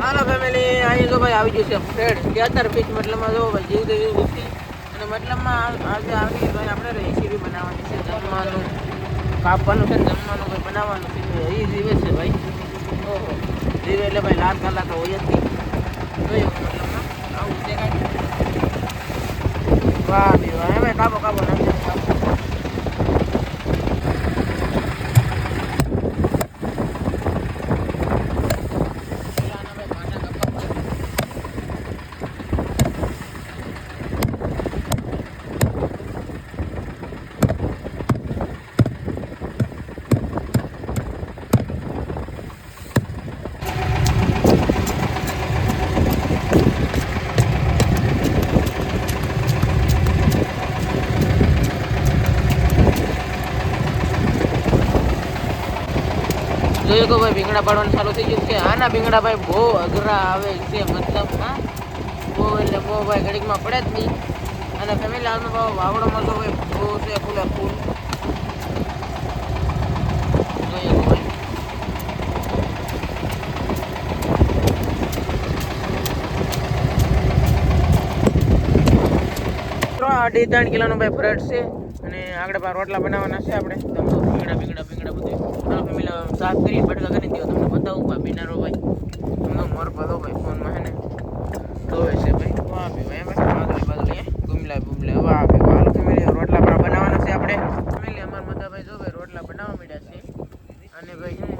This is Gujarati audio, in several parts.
હાલો ફેમિલી અહીં જો ભાઈ આવી ગયું છે. ફ્રેડ તેતર પીચ મતલબમાં જો ભાઈ, જીવ દેવી ગુસ્સી અને મતલબમાં આજે આવી ભાઈ, આપણે રેસીપી બનાવવાની છે, જમવાનું. કાપવાનું છે, જમવાનું ભાઈ બનાવવાનું છે, એ જીવે છે ભાઈ. ઓહો. જીવે એટલે ભાઈ લાલ કલાક તો હોય જ નહીં. જોયું મતલબમાં? આવું છે કાંઈ વાહ બી વાહ. ભાઈ કાપો કાપો નાખજો કાપો પેલાના ભાઈ કાંટા કાપવા જોયું કે ભાઈ ભીંગડા પાડવાનું ચાલુ થઈ ગયું છે. આના ભીંગડા ભાઈ બહુ અઘરા આવે છે, મતલબ, હા. બહુ એટલે બહુ ભાઈ ઘડીકમાં પડે જ નહીં. અને ફેમિલી હાલનો ભાવ વાવડોમાં તો ભાઈ બહુ છે, ફૂલે ફૂલ. જોઈએ તો ભાઈ. અઢી ત્રણ કિલોનો ભાઈ ફ્રેડ છે. અને આગળ રોટલા બનાવવાના છે આપણે તમે ભીંગડા ભીંગડા ભીંગડા બધું હાલો ફેમિલી સાફ કરી બટકા કરી દો તમને બતાવું ભાઈ બિનારો ભાઈ. તમને મોર પદો ભાઈ ફોનમાં હે ને. જોવે છે ભાઈ. વાહ ભાઈ ભાઈ ભાઈ બાદલી બાદલી ગુમલા ગુમલા વાહ ભાઈ વાહ ફેમિલી રોટલા પણ બનાવવાના છે આપણે. ફેમિલી અમાર મતા ભાઈ જો ભાઈ રોટલા બનાવવા માંડ્યા છે. અને ભાઈ હે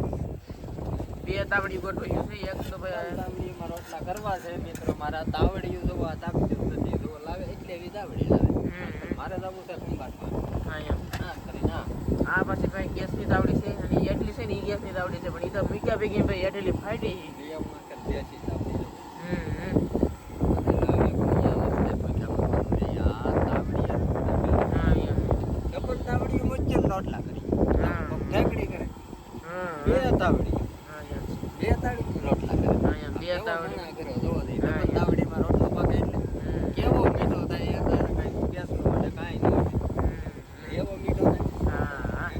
બે તાવડી ગોઠવ્યું છે. એક તો ભાઈ રોટલા કરવા છે મિત્રો. મારા તો જોવા તાપતી નથી લાવે એટલે એવી તાવડી લાવે મારે જવું છે ખંભાતમાં આ પછી ભાઈ ગેસની તાવડી છે? અને એટલી છે ને ઈ ગેસની તાવડી છે પણ ઈ તો મૂક્યા ભેગી ભાઈ એટલી ફાટી રોટલા કરી. ઢેકડી કરે. બે તાવડી બે તાવડી રોટલા કરે. બે તાવડી કરે જોવા તો ઈ હા, ડબલ એમ. તાવડીમાં રોટલો પાકે એટલે હમ. કેવો મીઠો થાય એ તો કાંઈ ગેસનું માટે કાંઈ ન હોય હમ. એવો મીઠો થાય હા હા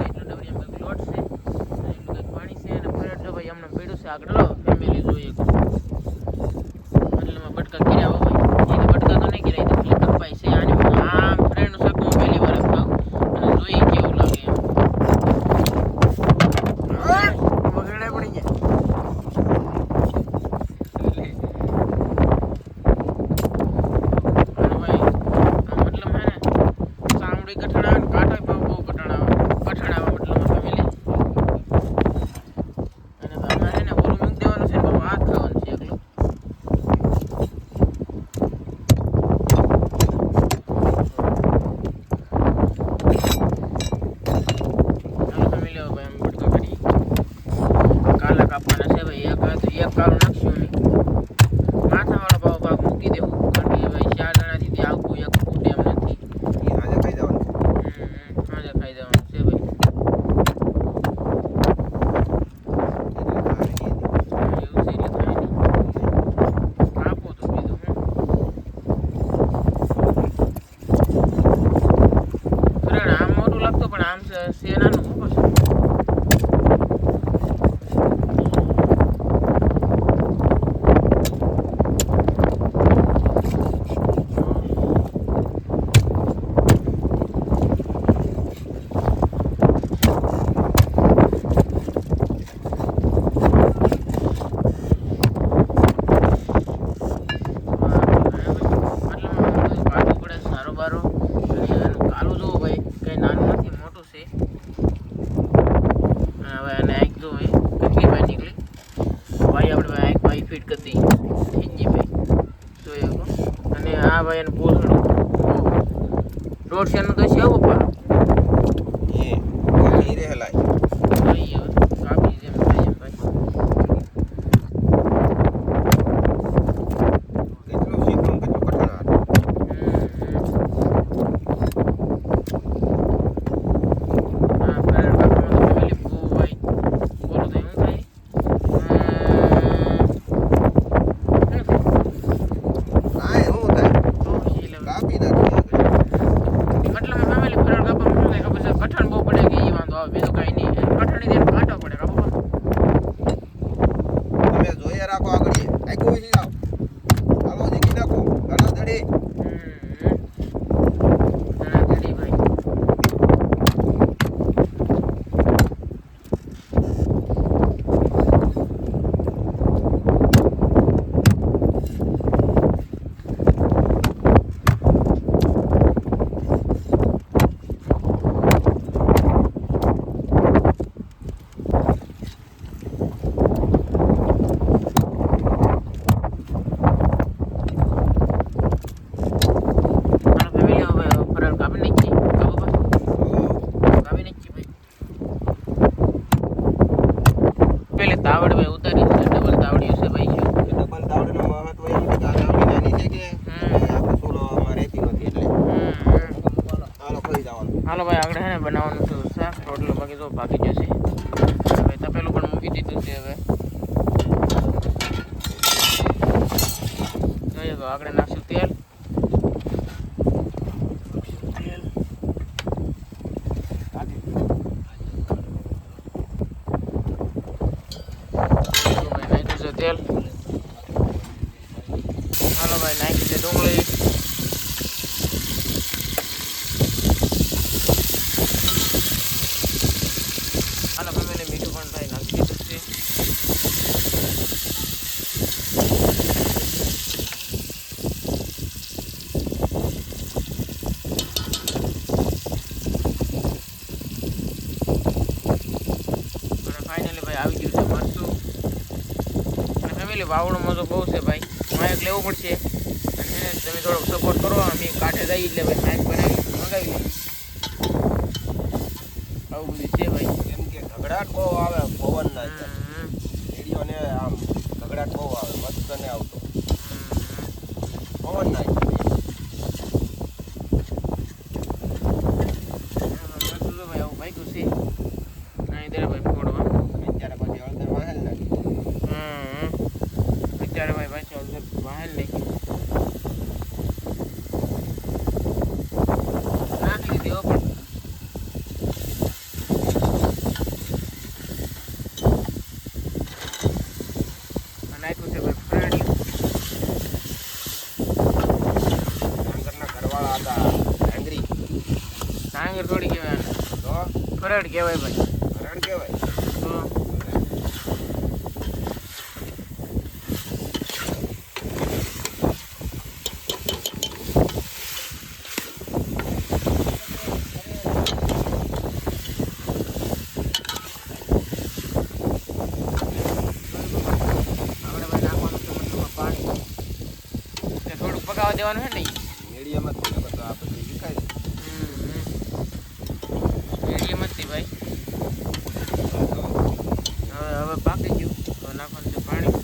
એટલું ડબરી એમ કંઈક લોટ છે અને એટલું કંઈક પાણી છે અને ફરજ જો લો ફેમિલી જોઈએ મતલબમાં બટકા કર્યા હોય, એને બટકા તો નહીં કર્યા તો ખાલી કપાય છે. આની આમ ફ્રેન્ડનું શાક હું પહેલી વાર ખાઉં અને જોઈએ ને કાંઠા બહુ બહુ કઠણ આવે કઠણ આવે મતલબ ફેમિલી અને અમારે ને ઓલું મૂકી દેવાનું છે ને બાપા હાથ ખાવાનું છે એકલું ચાલો ફેમિલી હવે ભાઈ અમે બટકા કરી કાલા કાપવાના છે ભાઈ એક હાથ એક કાળું નાખશું અમે માથાવાળો ભાવ ભાગ મૂકી દેવું કારણ કે ભાઈ ચાર જણાથી તે આવતું એક ફૂટ એમ નથી ઈ આજે ખાઈ જવાનું છે. હમ, હમ, આજે ખાઈ જવાનું છે ભાઈ એટલે ખાઈ એવું છે એટલે નહીં. થાય નહીં આપો તો બીજું હું ફ્રેન્ડ આમ મોટું લાગતું પણ આમ છે છે નાનું હું પછી મતલબ પાટું પડે સારો બારો અને આનું કાલું જોવો ભાઈ કઈ નાનું નથી મોટું છે અને હવે આને આંખ જો ભાઈ કેટલી ભાઈ નીકળી ભાઈ આપણે ભાઈ આંખ ભાઈ ફિટ કરી દઈએ ખીંચી ભાઈ જોઈએ શકો આ ભાઈ એને પૂછડું. દોઢ શેરનું તો છે પપ્પા. esperar água પેલી તાવડ ભાઈ ઉતારી છે ડબલ તાવડી હશે ભાઈ. છે એ ડબલ તાવડીનું મહત્વ છે કે આ તાવડી નાની છે કે આપણે ચૂલોમાં રહેતી નથી એટલે. હાલો ખાઈ જવાનું. હાલો ભાઈ આગળ હે ને બનાવવાનું છે શાક રોટલો બાકી તો બાકી જશે. હવે તપેલું પણ મૂકી દીધું છે હવે. જોઈએ તો આગળ નાખશું તેલ તેલ હાલો ભાઈ નાખ્યું છે તેલ હાલો ભાઈ નાખી છે ડુંગળી હાલો ફેમિલી મીઠું પણ ભાઈ નાખી દીધું છે. અને ફાઇનલી ભાઈ આવી ગયું છે મરચું. અને ફેમિલી વાવડોમાં તો બહુ છે ભાઈ. માયક લેવું પડશે. અને તમે થોડોક સપોર્ટ કરો અમે કાંઠે જઈએ એટલે ભાઈ માયક બનાવી મંગાવી લઈએ. આવું બધું છે ભાઈ. કે બહુ આવે, પવનના રેડિયોને આમ ગગડાટ બહુ આવે, મસ્ત ને આવતો. પવનના ભાઈ આવું ભાઈ અહીં ત્યારે ભાઈ ફોડવા ત્યારે પછી હળદર વાહેલ નાખી હમ અત્યારે ભાઈ પાછું અંદર બહાર નાખી નાખી દીધી હો પણ આ નાખ્યું છે ભાઈ ફ્રેન્ડ શંકરના ઘરવાળા હતા એંગ્રી ડાંગર થોડી કહેવાય આને. તો કહેવાય ભાઈ. રણ કહેવાય. આપણે ભાઈ નાખવાનું છે પાણી. થોડુંક પકાવવા દેવાનું છે ને ઈ. મીડિયમ જ છે બધું આ બધું વિખાય મીડિયમ જ હતી ભાઈ હવે હવે પાકી ગયું હવે નાખવાનું છે પાણી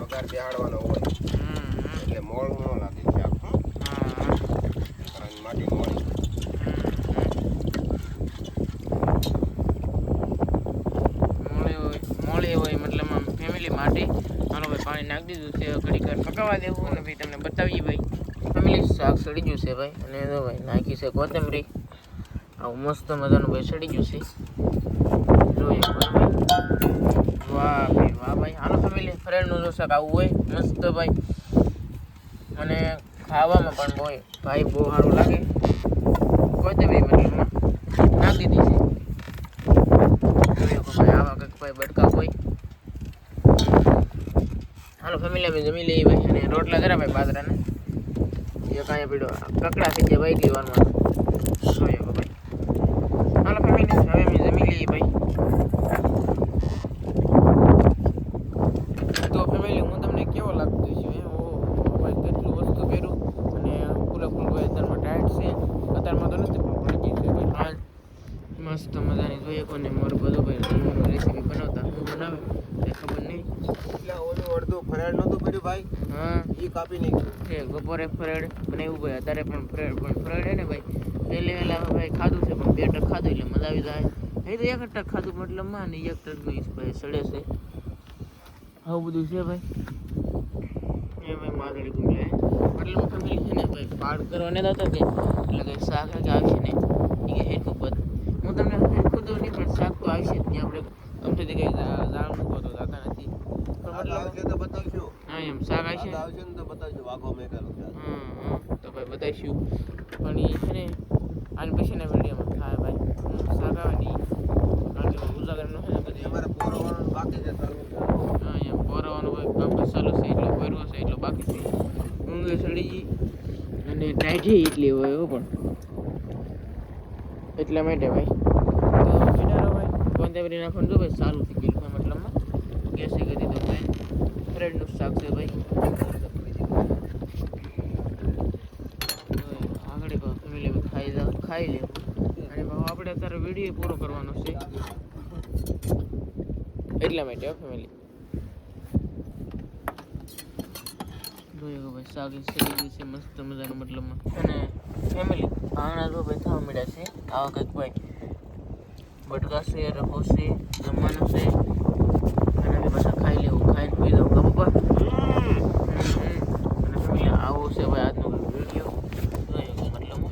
વઘાર બેહાડવાનો હોય હમ, હમ. એટલે મોળું ન લાગે શાક હં? હા, હા. કારણ માટી મોળી મોળી હોય મોળી હોય મતલબ આમ ફેમિલી માટે હાલો ભાઈ પાણી નાખી દીધું છે હવે ઘડીક દેવું ને ભાઈ તમને બતાવીએ ભાઈ. ફેમિલી શાક સડી ગયું છે ભાઈ. અને જો ભાઈ નાખી છે કોથમરી. આવું મસ્ત મજાનું ભાઈ સડી ગયું છે. જોઈએ વાહ ભાઈ વાહ ભાઈ. હાલો ફેમિલી ફ્રેન્ડનું જો શાક આવું હોય, મસ્ત ભાઈ. અને ખાવામાં પણ હોય ભાઈ બહુ સારું લાગે. કોથમરી મતલબમાં નાખી દીધી છે જોઈએ કે ભાઈ આવા કંઈક ભાઈ બટકા હોય હાલો લે જમી લઈએ ભાઈ અને રોટલા જરા ભાઈ બાજરાના. એ કાંઈ પીડો કકડા થઈ જાય ભાઈ એટલી વારમાં. કે ભાઈ હાલો ફેમિલી, હવે અમે જમી લઈએ ભાઈ તો ફેમિલી હું તમને કેવો લાગતો છે હે? ઓહો, ભાઈ કેટલું વસ્તુ પહેર્યું અને પૂરેપૂરું ભાઈ અત્યારમાં ટાઈટ છે અત્યારમાં તો નથી પણ પડી ગઈ છે ભાઈ હાલ મસ્ત મજાની જોઈએ કોને મોર બધું ભાઈ રેસીપી બનાવતા હું બનાવે એ ખબર નહીં એટલે ઓલું અડધું ફરાળ નહોતું પડ્યું ભાઈ હા એ કાપી નાખ્યું છે બપોરે ફ્રેડ અને એવું ભાઈ અત્યારે પણ ફ્રેડ પણ ફ્રેડ હે ને ભાઈ, પહેલે વહેલા ભાઈ ખાધું છે, પણ બે ટક ખાધું એટલે મજા આવી જાય. એ તો એક ટક ખાધું મતલબમાં ને એક ટકનું ઈ ભાઈ, સડે છે. આવું બધું છે ભાઈ. એ ભાઈ માદળી ગુંગલે મતલબ ફેમિલી છે ને ભાઈ પાડ કરવાને હતો કે, એટલે કે શાક કે આવશે ને એ કે પદ. હું તમને હેરખું તો નહીં, પણ શાક તો આવશે જ નહીં. આપણે અમથી કઈ જાણવું તો જાતા નથી. પણ મતલબ તો હા એમ. શાક આવશે ને? આવશે ને તો બતાવજો વાઘો છે. હમ, હમ. તો ભાઈ બતાવીશું. પણ એ છે ને આની પછીના વિડીયોમાં થાય ભાઈ. શાક આવે ને કારણ કે ઉજાગરનો છે ને બધી. અમારે પોરવાનું બાકી છે હા એમ. પોરવાનું ભાઈ કામકાજ ચાલુ છે એટલો ભરવો છે એટલું બાકી છે. ઊંઘે સડી અને ટાઈટ એટલી હોય હો પણ. એટલા માટે ભાઈ. તો ભાઈ કોંતેબરી નાખવાનું જો ભાઈ સારું થઈ ગયું મતલબ મતલબમાં. ગેસ કરી દીધો ભાઈ ફ્રેડનું શાક છે ભાઈ. આગળ ફેમિલી ખાઈ લે ખાઈ લે. અને ભાવ આપણે અત્યારે વીડિયો પૂરો કરવાનો છે. એટલા માટે ફેમિલી જોઈએ ભાઈ શાક છે મસ્ત મજાનું મતલબમાં. અને ફેમિલી આંગણા તો ભાઈ થવા મળ્યા છે. આવા કંઈક ભાઈ બટકા છે રફો છે, જમવાનું છે. પાછા ખાઈ લેવું ખાઈને પી દઉં હમ. અને ફેમિલી આવો છે ભાઈ આજનો વીડિયો મતલબ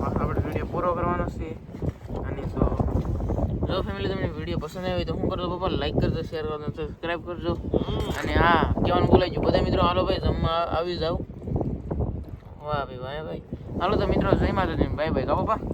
આપણે વીડિયો પૂરો કરવાનો છે. અને તો જો ફેમિલી તમને વીડિયો પસંદ આવી હોય તો શું કરજો પપ્પા લાઈક કરજો શેર કરજો સબસ્ક્રાઈબ કરજો. અને હા કહેવાનું ભૂલાઈ ગયું. બધા મિત્રો હાલો ભાઈ જમવા આવી જાવ વાહ ભાઈ વાહ ભાઈ. હાલો તો મિત્રો જય માતાજી. Bye bye. કા પપ્પા?